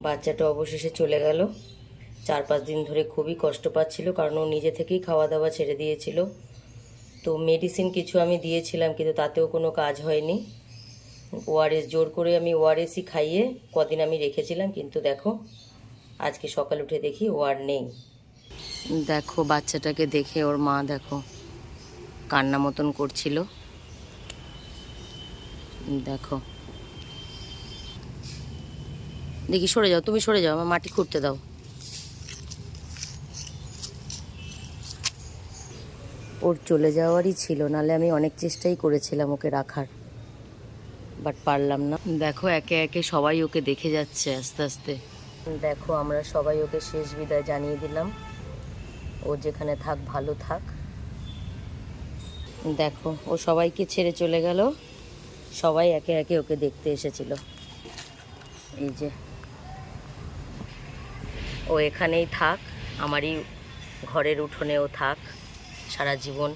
বাচ্চাটা অবশেষে চলে গেল। চার পাঁচ দিন ধরে খুবই কষ্ট পাচ্ছিল, কারণ ও নিজে থেকেই খাওয়া দাওয়া ছেড়ে দিয়েছিল। তো মেডিসিন কিছু আমি দিয়েছিলাম, কিন্তু তাতেও কোনো কাজ হয়নি। ওআরএস জোর করে আমি ওআরএসই খাইয়ে কদিন আমি রেখেছিলাম, কিন্তু দেখো, আজকে সকাল উঠে দেখি ও আর নেই। দেখো বাচ্চাটাকে দেখে ওর মা দেখো কান্না মতন করছিল। দেখো দেখি সরে যাও তুমি সরে যাও আমার মাটি খুঁড়তে দাও। ওর চলে যাওয়ারই ছিল নালে আমি অনেক চেষ্টাই করেছিলাম ওকে রাখার বাট পারলাম না। দেখো একে একে সবাই ওকে দেখে যাচ্ছে আস্তে আস্তে। দেখো আমরা সবাই ওকে শেষ বিদায় জানিয়ে দিলাম। ও যেখানে থাক ভালো থাক। দেখো ও সবাইকে ছেড়ে চলে গেল। সবাই একে একে ওকে দেখতে এসেছিল। এই যে ও এখানেই থাক আমারই ঘরের উঠোনেও থাক সারা জীবন।